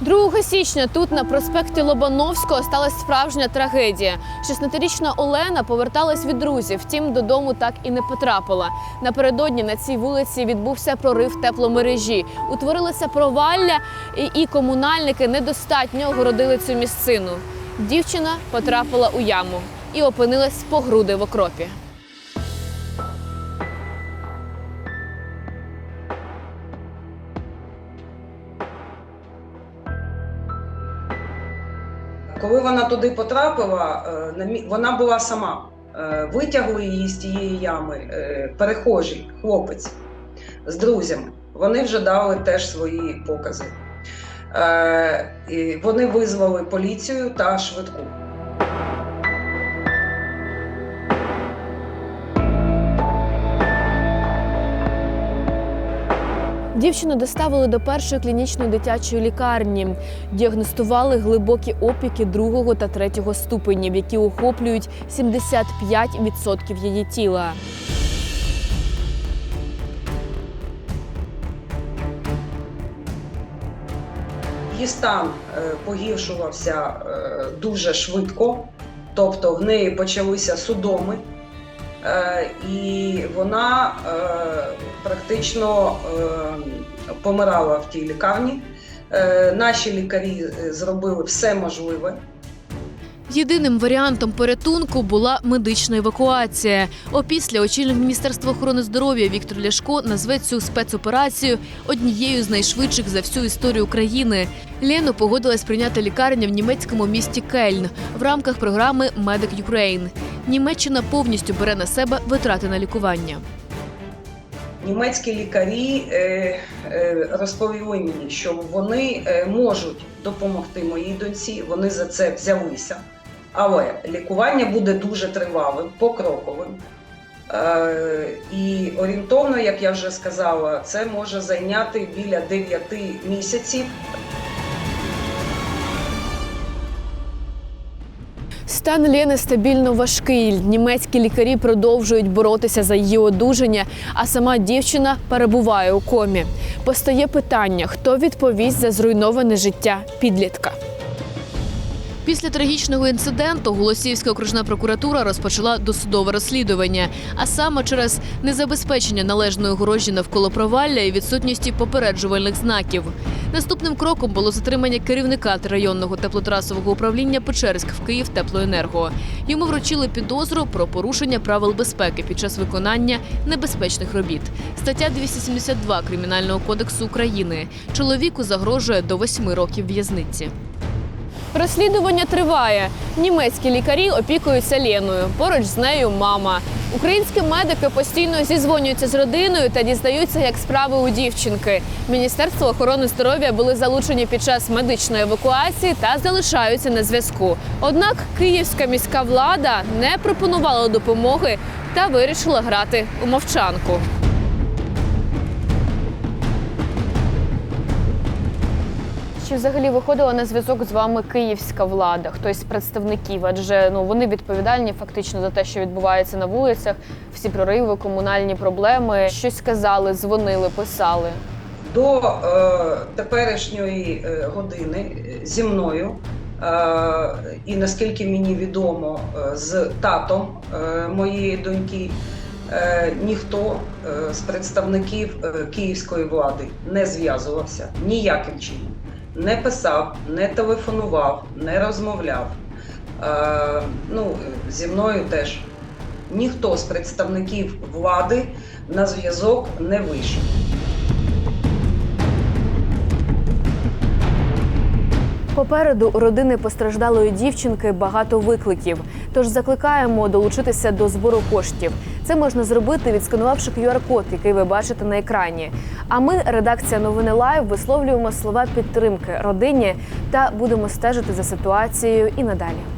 2 січня тут на проспекті Лобановського сталася справжня трагедія. 16-річна Олена поверталась від друзів, втім додому так і не потрапила. Напередодні на цій вулиці відбувся прорив тепломережі. Утворилося провалля, і, комунальники недостатньо огородили цю місцину. Дівчина потрапила у яму і опинилась по груди в окропі. Коли вона туди потрапила, е, вона була сама. Е, Витягли її з тієї ями е, перехожий хлопець з друзями. Вони вже дали теж свої покази. Вони визвали поліцію та швидку. Дівчину доставили до першої клінічної дитячої лікарні. Діагностували глибокі опіки другого та третього ступенів, які охоплюють 75% її тіла. Її стан е, погіршувався е, дуже швидко, тобто в неї почалися судоми, е, і вона практично е, помирала в тій лікарні. Е, Наші лікарі е, зробили все можливе. Єдиним варіантом порятунку була медична евакуація. Опісля очільник Міністерства охорони здоров'я Віктор Ляшко назве цю спецоперацію однією з найшвидших за всю історію країни. Лену погодилась прийняти лікарня в німецькому місті Кельн в рамках програми Medic Ukraine. Німеччина повністю бере на себе витрати на лікування. Німецькі лікарі е, е, розповіли мені, що вони е, можуть допомогти моїй доньці, вони за це взялися. Але лікування буде дуже тривалим, покроковим. І орієнтовно, як я вже сказала, це може зайняти біля 9 місяців. Стан Лени стабільно важкий. Німецькі лікарі продовжують боротися за її одужання, а сама дівчина перебуває у комі. Постає питання, хто відповість за зруйноване життя підлітка. Після трагічного інциденту Голосіївська окружна прокуратура розпочала досудове розслідування, а саме через незабезпечення належної огорожі навколо провалля і відсутності попереджувальних знаків. Наступним кроком було затримання керівника районного теплотрасового управління Печерськ в Київ Теплоенерго. Йому вручили підозру про порушення правил безпеки під час виконання небезпечних робіт. Стаття 272 Кримінального кодексу України. Чоловіку загрожує до 8 років в'язниці. Розслідування триває. Німецькі лікарі опікуються Леною. Поруч з нею мама. Українські медики постійно зізвонюються з родиною та дізнаються, як справи у дівчинки. Міністерство охорони здоров'я були залучені під час медичної евакуації та залишаються на зв'язку. Однак київська міська влада не пропонувала допомоги та вирішила грати у мовчанку. Чи взагалі виходила на зв'язок з вами київська влада, хтось з представників? Адже ну вони відповідальні фактично за те, що відбувається на вулицях, всі прориви, комунальні проблеми. Щось сказали, дзвонили, писали. До е, теперішньої е, години е, зі мною, е, і наскільки мені відомо, е, з татом е, моєї доньки, ніхто з представників київської влади не зв'язувався ніяким чином. Не писав, не телефонував, не розмовляв. Е, ну, зі мною теж ніхто з представників влади на зв'язок не вийшов. Попереду у родини постраждалої дівчинки багато викликів. Тож закликаємо долучитися до збору коштів. Це можна зробити, відсканувавши QR-код, який ви бачите на екрані. А ми, редакція новини Лайв, висловлюємо слова підтримки родині та будемо стежити за ситуацією і надалі.